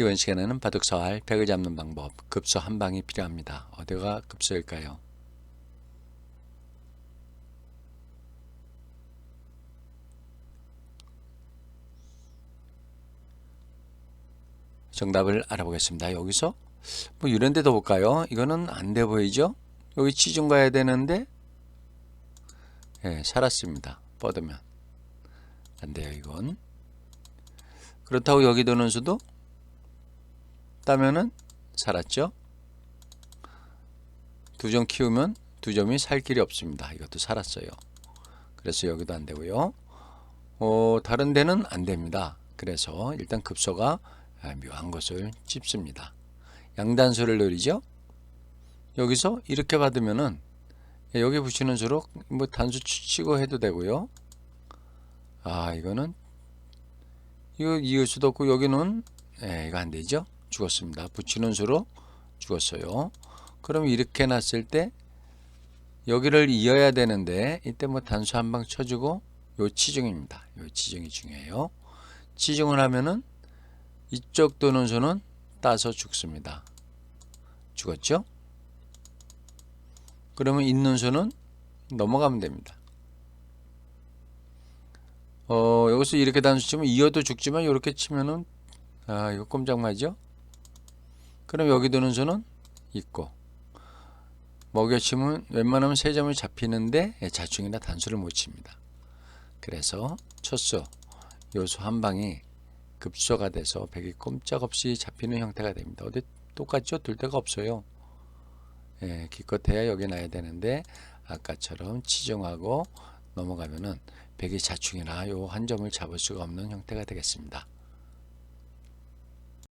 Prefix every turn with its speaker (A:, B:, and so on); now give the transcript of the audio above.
A: 이번 시간에는 바둑서할 100을 잡는 방법, 급소 한 방이 필요합니다. 어디가 급소일까요? 정답을 알아보겠습니다. 여기서 뭐 이런 데도 볼까요? 이거는 안 돼 보이죠? 여기 치중 가야 되는데 예, 살았습니다. 뻗으면 안 돼요, 이건. 그렇다고 여기 도는 수도 따면은 살았죠? 두 점 키우면 두 점이 살 길이 없습니다. 이것도 살았어요. 그래서 여기도 안 되고요. 어, 다른 데는 안 됩니다. 그래서 일단 급소가 아, 묘한 것을 찝습니다. 양단수를 노리죠. 여기서 이렇게 받으면은 예, 여기 붙이는 수로 뭐 단수 치고 해도 되고요. 아 이거는 이거 이을 수도 없고 여기는 예, 이거 안 되죠. 죽었습니다. 붙이는 수로 죽었어요. 그럼 이렇게 놨을 때 여기를 이어야 되는데 이때 뭐 단수 한 방 쳐주고 요 치중입니다. 요 치중이 중요해요. 치중을 하면은 이쪽 도는 수는 따서 죽습니다. 죽었죠? 그러면 있는 수는 넘어가면 됩니다. 어, 여기서 이렇게 단수 치면 이어도 죽지만 이렇게 치면은 아, 이거 꼼짝마죠? 그럼 여기 도는 수는 있고 먹여 치면 웬만하면 세 점을 잡히는데 예, 자충이나 단수를 못 칩니다. 그래서 첫수 요수 한 방이 급소가 돼서 백이 꼼짝없이 잡히는 형태가 됩니다. 어디 똑같죠? 둘 데가 없어요. 예, 기껏해야 여기 놔야 되는데 아까처럼 치중하고 넘어가면은 백이 자충이나 요 한 점을 잡을 수가 없는 형태가 되겠습니다.